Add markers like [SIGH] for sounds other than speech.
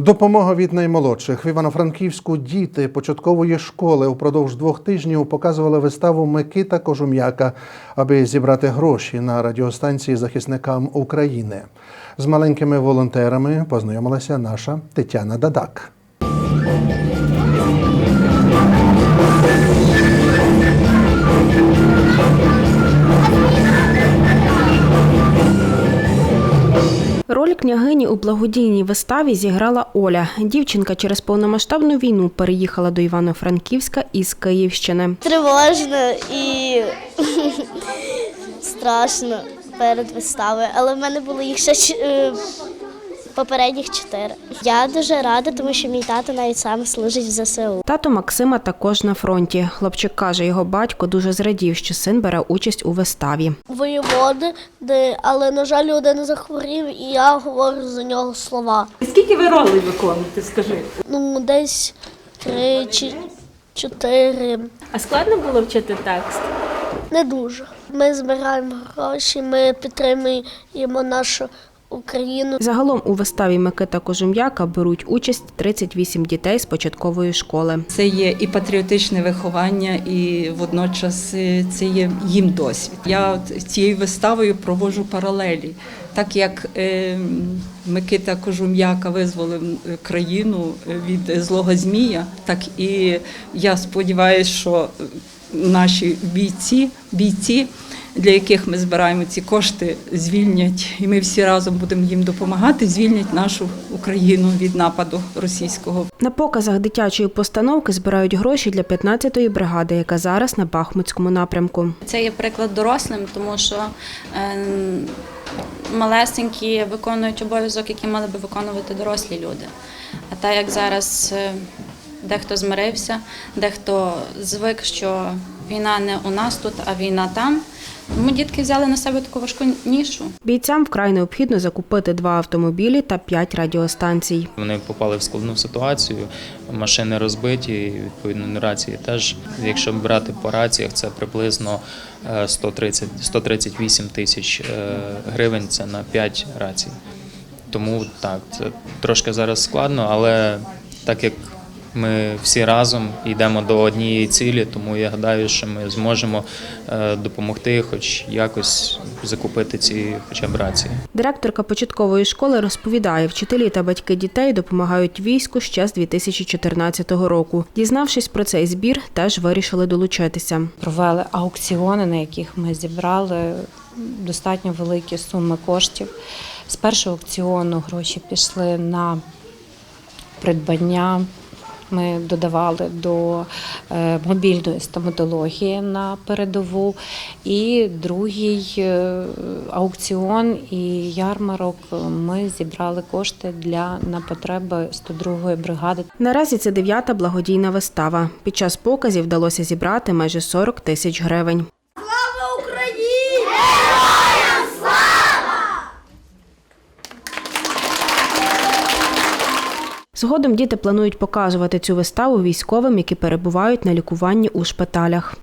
Допомога від наймолодших в Івано-Франківську діти початкової школи упродовж двох тижнів показували виставу Микита Кожум'яка, аби зібрати гроші на радіостанції захисникам України. З маленькими волонтерами познайомилася наша Тетяна Дадак. Роль княгині у благодійній виставі зіграла Оля. Дівчинка через повномасштабну війну переїхала до Івано-Франківська із Київщини. Тривожно і [LAUGHS] страшно перед виставою, але в мене було їх ще е, попередніх чотири. Я дуже рада, тому що мій тато навіть сам служить в ЗСУ. Тато Максима також на фронті. Хлопчик каже, його батько дуже зрадів, що син бере участь у виставі. Воєводи, де, але, на жаль, один захворів, і я говорю за нього слова. Скільки ви ролей виконуєте, скажи? Ну, десь три чи чотири. А складно було вчити текст? Не дуже. Ми збираємо гроші, ми підтримуємо нашу Україну. Загалом у виставі Микита Кожум'яка беруть участь 38 дітей з початкової школи. Це є і патріотичне виховання, і водночас е, це є їм досвід. Я от цією виставою проводжу паралелі. Так як е, Микита Кожум'яка визволив е, країну від злого змія, так і я сподіваюся, що наші бійці, бійці, для яких ми збираємо ці кошти, звільнять, і ми всі разом будемо їм допомагати, звільнять нашу Україну від нападу російського. На показах дитячої постановки збирають гроші для 15-ї бригади, яка зараз на Бахмутському напрямку. Це є приклад дорослим, тому що е, малесенькі виконують обов'язок, який мали би виконувати дорослі люди. А так як зараз е, дехто змирився, дехто звик, що війна не у нас тут, а війна там. Тому дітки взяли на себе таку важку нішу. Бійцям вкрай необхідно закупити два автомобілі та п'ять радіостанцій. Вони попали в складну ситуацію, машини розбиті, відповідно рації теж. Якщо брати по раціях, це приблизно е, 130, 138 тисяч е, гривень. Це на 5 рацій. Тому так, це трошки зараз складно, але так як ми всі разом йдемо до однієї цілі, тому я гадаю, що ми зможемо е, допомогти, хоч якось закупити ці хоча б рації. Директорка початкової школи розповідає, вчителі та батьки дітей допомагають війську ще з 2014 року. Дізнавшись про цей збір, теж вирішили долучитися. провели аукціони, на яких ми зібрали достатньо великі суми коштів. З першого аукціону гроші пішли на придбання. Ми додавали до е, мобільної стоматології на передову. І другий е, аукціон і ярмарок ми зібрали кошти для на потреби 102-ї бригади. Наразі це дев'ята благодійна вистава. Під час показів вдалося зібрати майже 40 тисяч гривень. Згодом діти планують показувати цю виставу військовим, які перебувають на лікуванні у шпиталях.